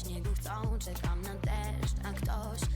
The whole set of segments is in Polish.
śniegu chcą Czekam na deszcz, a ktoś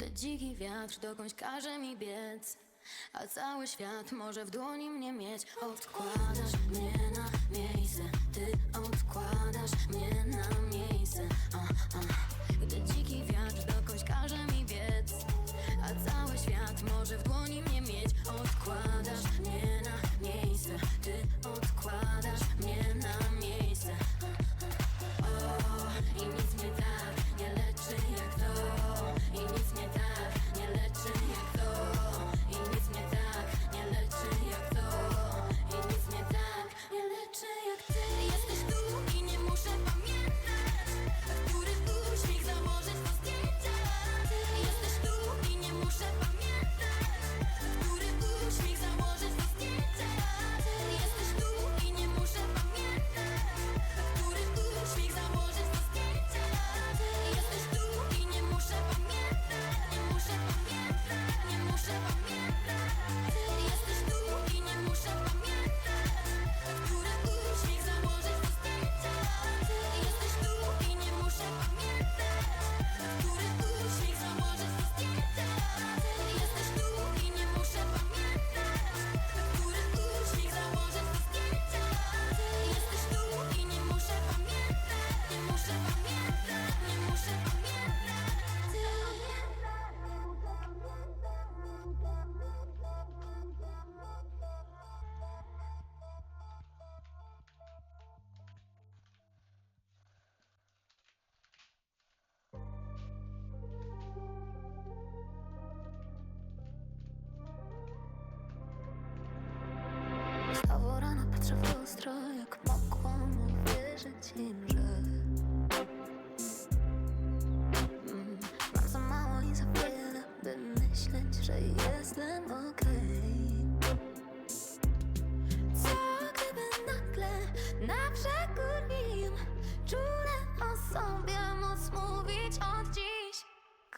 Gdy dziki wiatr dokądś każe mi biec A cały świat może w dłoni mnie mieć Odkładasz mnie na miejsce Ty odkładasz mnie na miejsce a, a. Gdy dziki wiatr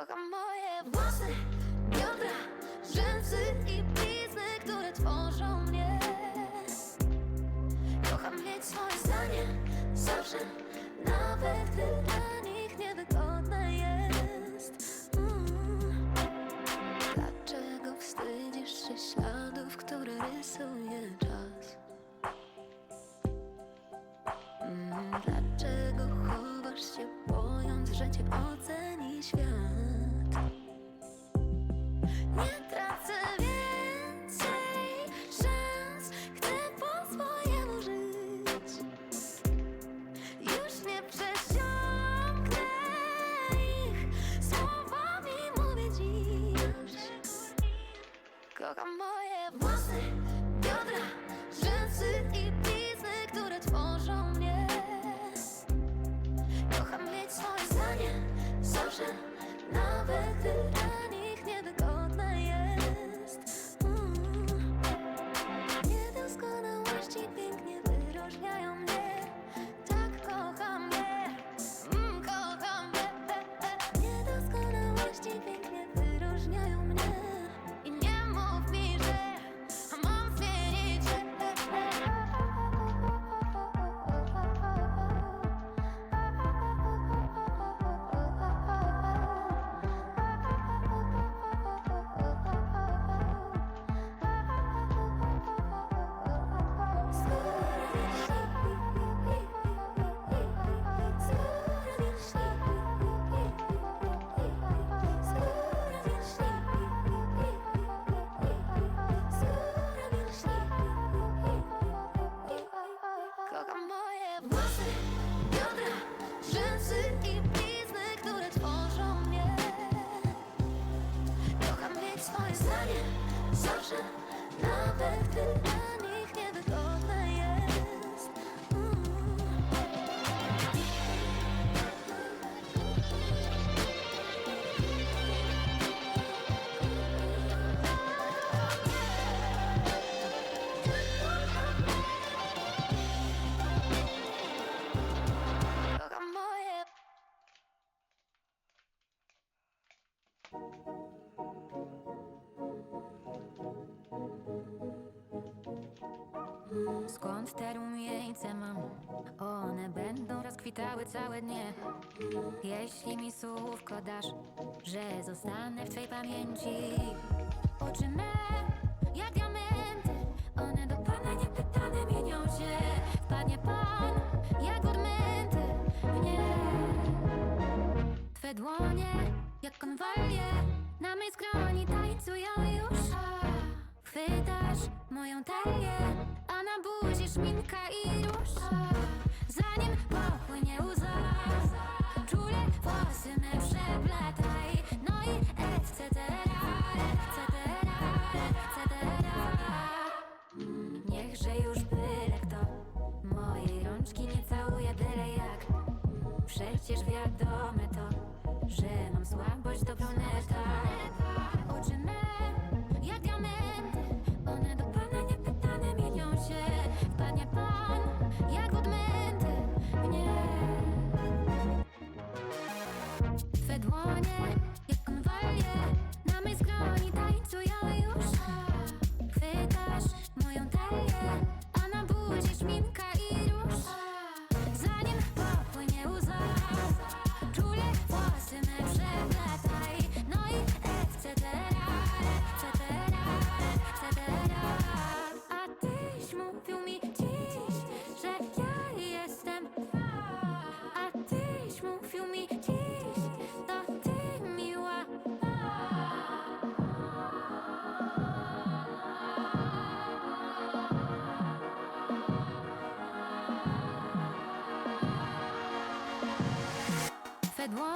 Kocham moje włosy, biodra, rzęsy i blizny, które tworzą mnie. Kocham mieć swoje zdanie zawsze, nawet gdy dla nich niewygodne jest. Skąd te rumieńce mam? One będą rozkwitały całe dnie. Jeśli mi słówko dasz, że zostanę w twej pamięci. Oczy me, jak diamenty One do pana niepytane mienią się. Wpadnie pan, jak odmęty w nie Twe dłonie, jak konwalie Na mej skroni tańcują już. Chwytasz moją talię na buzi szminka i róż Zanim popłynie łza Czule włosy me dłonie, Twe dłonie